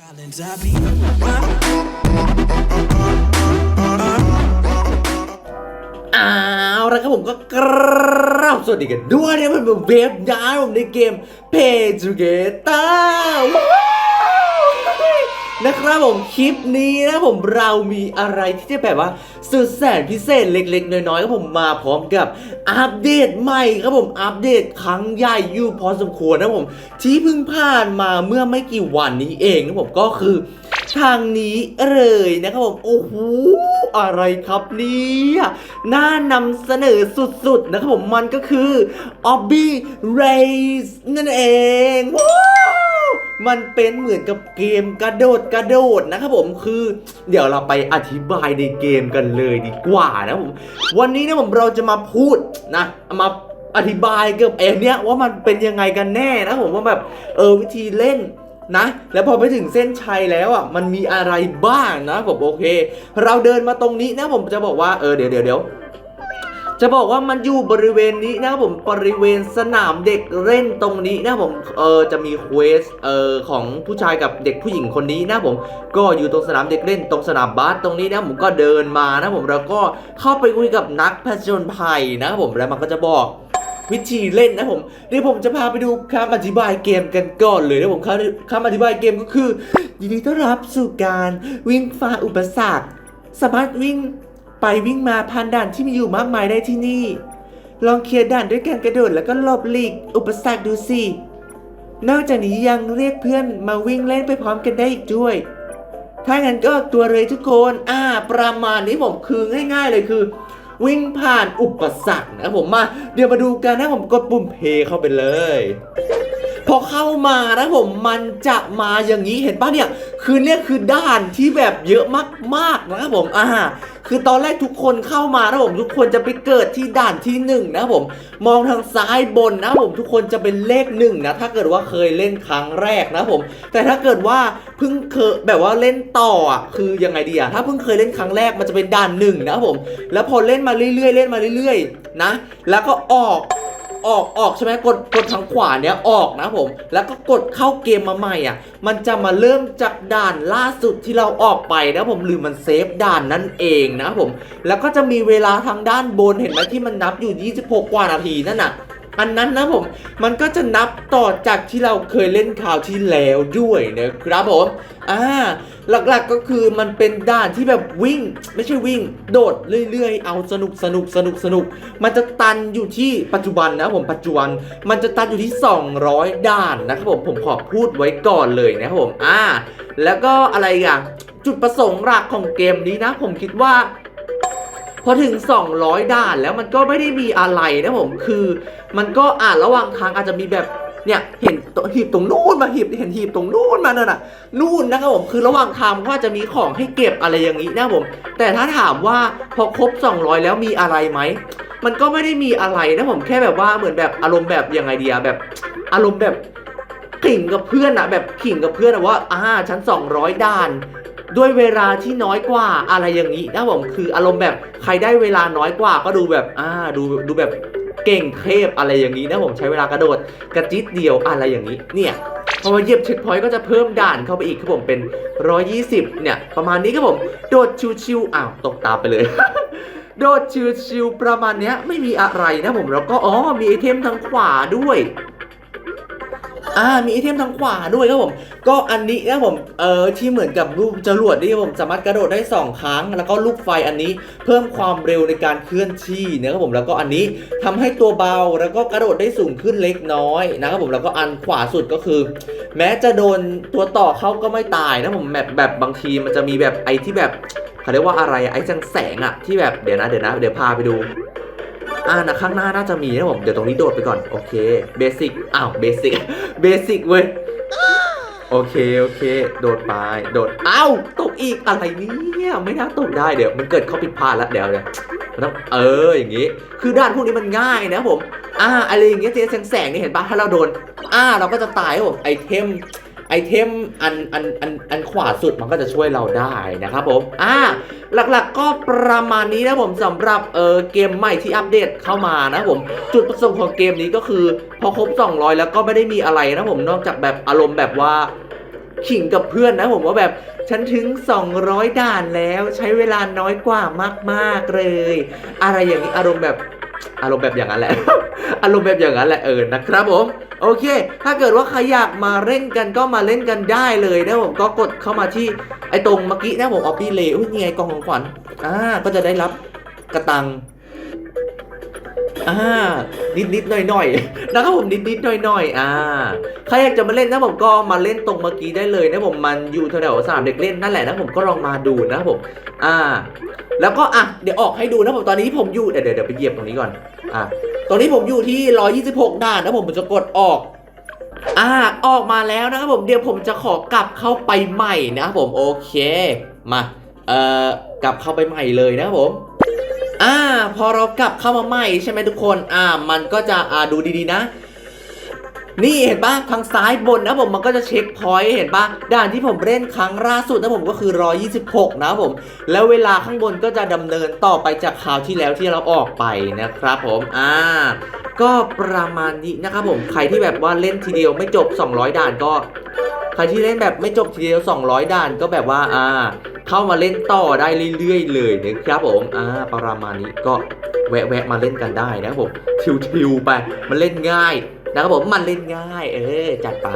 Challenge I be. เอาละครับผมก็กราบสวัสดีกันด้วยเนี่ยมันเป็นเวฟย้ายผมในเกม Pay Together ว้าว นะครับผมคลิปนี้นะผมเรามีอะไรที่จะแบบว่าสุดแสนพิเศษเล็ก ๆ น้อยๆครับผมมาพร้อมกับอัปเดตใหม่ครับผมอัปเดตครั้งใหญ่อยู่พอสมควรนะผมที่เพิ่งผ่านมาเมื่อไม่กี่วันนี้เองนะผมก็คือทางนี้เลยนะครับผมโอ้โหอะไรครับเนี่ยน่านำเสนอสุดๆนะครับผมมันก็คือ Obby Race นั่นเองว้า มันเป็นเหมือนกับเกมกระโดดกระโดดนะครับผมคือ เดี๋ยวเราไปอธิบายในเกมกันเลยดีกว่านะผมวันนี้นะผมเราจะมาพูดนะมาอธิบายเกี่ยวกับเอเนี้ยว่ามันเป็นยังไงกันแน่นะผมว่าแบบเออวิธีเล่นนะ แล้วพอไปถึงเส้นชัยแล้วอะมันมีอะไรบ้างนะผมโอเค เราเดินมาตรงนี้นะผมจะบอกว่าเออเดี๋ยวเดี๋ยวเดี๋ยว จะบอกว่ามันอยู่บริเวณนี้นะครับผมบริเวณสนามเด็กเล่นตรงนี้นะผมเออจะมีเควสเออของผู้ชายกับเด็กผู้หญิงคนนี้นะผมก็อยู่ตรงสนามเด็กเล่นตรงสนามบาสตรงนี้นะผมก็เดินมานะผมแล้วก็เข้าไปคุยกับนักผจญภัยนะครับผมแล้วมันก็จะบอกวิธีเล่นนะผมเดี๋ยวผมจะพาไปดูคำอธิบายเกมกันก่อนเลยนะผมคำคำอธิบายเกมก็คือยินดีต้อนรับสู่การวิ่งฝ่าอุปสรรคสามารถวิ่ง ไปวิ่งมาผ่านด่านที่มีอยู่มากมายได้ที่นี่ ลองเคลียร์ด่านด้วยการกระโดดแล้วก็หลบหลีกอุปสรรคดูสิ นอกจากนี้ยังเรียกเพื่อนมาวิ่งเล่นไปพร้อมกันได้อีกด้วย ถ้างั้นก็ตัวเลยทุกคน อ่า ประมาณนี้ผมคือง่าย ๆ เลยคือ วิ่งผ่านอุปสรรคนะผมมา เดี๋ยวมาดูกันนะผมกดปุ่มเพย์เข้าไปเลย พอเข้ามานะผมมันจะมาอย่างนี้เห็นปะเนี่ย คือเนี่ยคือด้านที่แบบเยอะมากๆนะครับผมอ่าคือตอนแรกทุกคนเข้ามานะผมทุกคนจะไปเกิดที่ด่านที่หนึ่งนะผมมองทางซ้ายบนนะผมทุกคนจะเป็นเลขหนึ่งนะถ้าเกิดว่าเคยเล่นครั้งแรกนะผม แต่ถ้าเกิดว่าเพิ่งเคยแบบว่าเล่นต่ออะคือยังไงดีอะถ้าเพิ่งเคยเล่นครั้งแรกมันจะเป็นด่านหนึ่งนะผม แล้วพอเล่นมาเรื่อยๆเล่นมาเรื่อยๆนะ แล้วก็ออก ออกออกใช่ไหมกดกดทางขวาเนี้ยออกนะผม แล้วก็กดเข้าเกมมาใหม่อะ มันจะมาเริ่มจากด่านล่าสุดที่เราออกไปนะผมหรือมันเซฟด่านนั่นเองนะผม แล้วก็จะมีเวลาทางด้านบนเห็นไหมที่มันนับอยู่ 26 กว่านาทีนั่นน่ะ อันนั้นนะผม มันก็จะนับต่อจากที่เราเคยเล่นข่าวที่แล้วด้วยนะครับผมอ่าหลักๆก็คือมันเป็นด่านที่แบบวิ่ง ไม่ใช่วิ่ง โดดเรื่อยๆ เอาสนุกสนุกสนุกสนุก มันจะตันอยู่ที่ปัจจุบันนะผมปัจจุบัน มันจะตันอยู่ที่ 200 ด่านนะครับผมผมขอพูดไว้ก่อนเลยนะครับผมอ่าแล้วก็อะไรอะจุดประสงค์หลักของเกมนี้นะ ผมคิดว่า พอถึง 200 ด่านแล้วมันก็ไม่ได้มีอะไรนะผมคือมันก็อ่านระหว่างทางอาจจะมีแบบเนี่ยเห็นหีบตรงนู้นมาหีบเห็นหีบตรงนู้นมานั่นน่ะนู่นนะครับผมคือระหว่างทางก็จะมีของให้เก็บอะไรอย่างนี้นะผม แต่ถ้าถามว่าพอครบ 200 แล้วมีอะไรไหมมันก็ไม่ได้มีอะไรนะผมแค่แบบว่าเหมือนแบบอารมณ์แบบยังไงเดีอะแบบ อารมณ์แบบขิงกับเพื่อนอะแบบขิงกับเพื่อนอะว่าอ่าฉัน200 ด่าน ด้วยเวลาที่น้อยกว่าอะไรอย่างนี้นะผมคืออารมณ์แบบใครได้เวลาน้อยกว่าก็ดูแบบอ่าดูดูแบบเก่งเทพอะไรอย่างนี้นะผมใช้เวลากระโดดกระจิตเดียวอะไรอย่างนี้เนี่ยพอมาเหยียบเช็คพอยต์ก็จะเพิ่มด่านเข้าไปอีกครับผมเป็น 120 เนี่ย ประมาณนี้ครับผม โดดชิวๆอ้าว ตกตาไปเลย โดดชิวๆประมาณเนี้ยไม่มีอะไรนะผมแล้วก็อ๋อมีไอเทมทางขวาด้วย อ่ามีไอเทมทางขวาด้วยครับผมก็อันนี้นะผมเออที่เหมือนกับรูปจรวดที่ผมสามารถกระโดดได้ 2 ครั้ง แล้วก็ลูกไฟอันนี้เพิ่มความเร็วในการเคลื่อนที่นะครับผมแล้วก็อันนี้ทำให้ตัวเบาแล้วก็กระโดดได้สูงขึ้นเล็กน้อยนะครับผมแล้วก็อันขวาสุดก็คือ แม้จะโดนตัวต่อเข้าก็ไม่ตายนะผมแบบแบบบางทีมันจะมีแบบไอที่แบบเขาเรียกว่าอะไรไอแสงแสงอะที่แบบเดี๋ยวนะเดี๋ยวนะเดี๋ยวพาไปดู อ่านะข้างหน้าน่าจะมีนะผม เดี๋ยวตรงนี้โดดไปก่อน โอเค เบสิก อ้าว เบสิก เบสิกเว้ย โอเค โอเค โดดไป โดด อ้าว ตกอีก อะไรเนี่ย ไม่น่าตกได้ เดี๋ยวมันเกิดข้อผิดพลาดแล้วเดี๋ยวเดี๋ยวมันต้องเออ อย่างงี้ คือด้านพวกนี้มันง่ายนะผม อ่า อะไรอย่างเงี้ยเจ๊แสงแสงๆนี่เห็นปะถ้าเราโดน อ่า เราก็จะตายครับผม ไอเทม ไอเทมอันอันอันอันขวาสุดมันก็จะช่วยเราได้นะครับผมอ่าหลักๆก็ประมาณนี้นะผมสำหรับเออเกมใหม่ที่อัปเดตเข้ามานะผมจุดประสงค์ของเกมนี้ก็คือ พอครบ 200 แล้วก็ไม่ได้มีอะไรนะผมนอกจากแบบอารมณ์แบบว่าขิงกับเพื่อนนะผมว่าแบบฉันถึง 200 ด่านแล้วใช้เวลาน้อยกว่ามาก ๆ เลย อะไรอย่างนี้อารมณ์แบบ อารมณ์แบบอย่างนั้นแหละ อารมณ์แบบอย่างนั้นแหละเออนะครับผม โอเค ถ้าเกิดว่าใครอยากมาเล่นกันก็มาเล่นกันได้เลยนะผมก็กดเข้ามาที่ไอ้ตรงเมื่อกี้นะผมออปปี้เลอุ้ยยังไงกล่องของขวัญอ่าก็จะได้รับกระตัง อ่านิดนิดหน่อยหน่อยๆนะครับผมนิดนิดหน่อยหน่อยๆอ่าใครอยากจะมาเล่นนะผมก็มาเล่นตรงเมื่อกี้ได้เลยนะผมมันอยู่แถวสนามเด็กเล่นนั่นแหละนะผมก็ลองมาดูนะผมอ่า แล้วก็อะเดี๋ยวออกให้ดูนะผมตอนนี้ผมอยู่เดี๋ยวเดี๋ยวไปเหยียบตรงนี้ก่อนอะตรงนี้ผมอยู่ที่ 126ด่านนะผมผมจะกดออกอ่าออกมาแล้วนะครับผมเดี๋ยวผมจะขอกลับเข้าไปใหม่นะผมโอเคมาเอ่อกลับเข้าไปใหม่เลยนะครับผม อ่า พอเรากลับเข้ามาใหม่ใช่ไหมทุกคน อ่า มันก็จะ อ่า ดูดีๆนะ นี่เห็นปะทางซ้ายบนนะผม มันก็จะเช็คพอยต์เห็นปะด่านที่ผมเล่นครั้งล่าสุดนะผมก็คือ 126 นะครับผม แล้วเวลาข้างบนก็จะดำเนินต่อไปจากคราวที่แล้วที่เราออกไปนะครับผม อ่า ก็ประมาณนี้นะครับผม ใครที่แบบว่าเล่นทีเดียวไม่จบ 200 ด่านก็ ใครที่เล่นแบบไม่จบทีเดียว 200 ด่านก็แบบว่า อ่า เข้ามาเล่นต่อได้เรื่อยๆ เลยนะครับผมอ่าประมาณนี้ก็แวะๆมาเล่นกันได้นะครับผมชิวๆไปมันเล่นง่ายนะครับผมมันเล่นง่าย เออจัดไป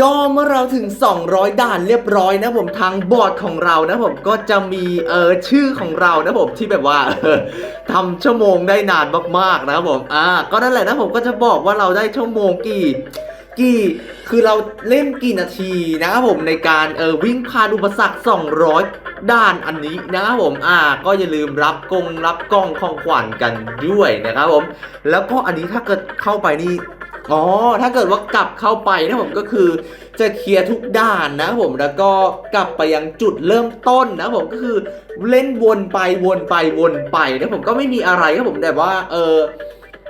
ก็เมื่อเราถึง 200 ด่านเรียบร้อยนะผมทางบอร์ดของเรานะผมก็จะมีเออชื่อของเรานะผมที่แบบว่าเออทำชั่วโมงได้นานมากๆนะครับผมอ่าก็นั่นแหละนะผมก็จะบอกว่าเราได้ชั่วโมงกี่ กี่ คือเราเล่นกี่นาทีนะครับผมในการเออวิ่งผ่านอุปสรรค 200 ด้านอันนี้นะครับผมอ่าก็อย่าลืมรับกงรับกล้องของขวัญกันด้วยนะครับผม แล้วก็อันนี้ถ้าเกิดเข้าไปนี่อ๋อ ถ้าเกิดว่ากลับเข้าไปนะผมก็คือจะเคลียร์ทุกด่านนะผมแล้วก็กลับไปยังจุดเริ่มต้นนะผมก็คือเล่นวนไปวนไปวนไปนะผมก็ไม่มีอะไรครับผมแต่ว่าเออ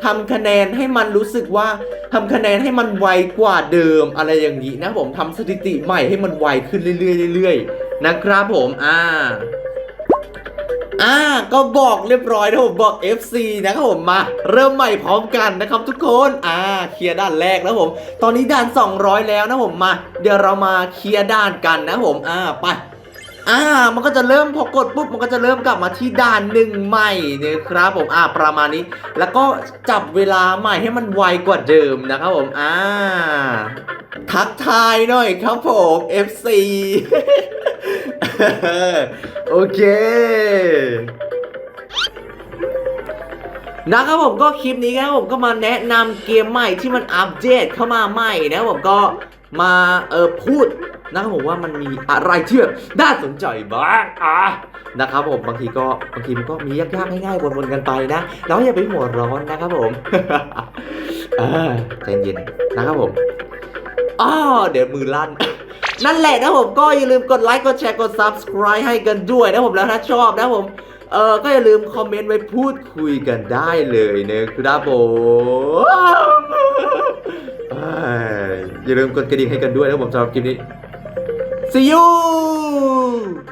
ทำคะแนนให้มันรู้สึกว่า ทำคะแนนให้มันไวกว่าเดิมอะไรอย่างนี้นะผมทำสถิติใหม่ให้มันไวขึ้นเรื่อยๆเรื่อยๆนะครับผมอ่าอ่าก็บอกเรียบร้อยนะผมบอก FC นะครับผมมา เริ่มใหม่พร้อมกันนะครับทุกคนอ่าเคลียร์ด่านแรกนะผม ตอนนี้ด่าน 200 แล้วนะผมมา เดี๋ยวเรามาเคลียร์ด่านกันนะผมอ่าไป อ่า มันก็จะเริ่มพอกดปุ๊บ มันก็จะเริ่มกลับมาที่ด่านหนึ่งใหม่นะครับผมอ่าประมาณนี้ แล้วก็จับเวลาใหม่ให้มันไวกว่าเดิมนะครับผมอ่าทักทายหน่อยครับผม FC โอเคนะครับผมก็คลิปนี้ครับผมก็มาแนะนำเกมใหม่ที่มันอัปเดตเข้ามาใหม่นะผมก็มาเออพูด นะครับผมว่ามันมีอะไรที่แบบน่าสนใจบ้างอะนะครับผมบางทีก็บางทีมันก็มียากๆง่ายๆวนๆกันไปนะแล้วอย่าไปหัวร้อนนะครับผมใจเย็นนะครับผมอ้อเดี๋ยวมือลั่นนั่นแหละนะผมก็อย่าลืมกดไลค์กดแชร์กด subscribe ให้กันด้วยนะผมแล้วถ้าชอบนะผมเออก็อย่าลืมคอมเมนต์ไว้พูดคุยกันได้เลยนะครับผมอยอย่าลืมกดกระดิ่งให้กันด้วยนะผมสำหรับคลิปนี้ see you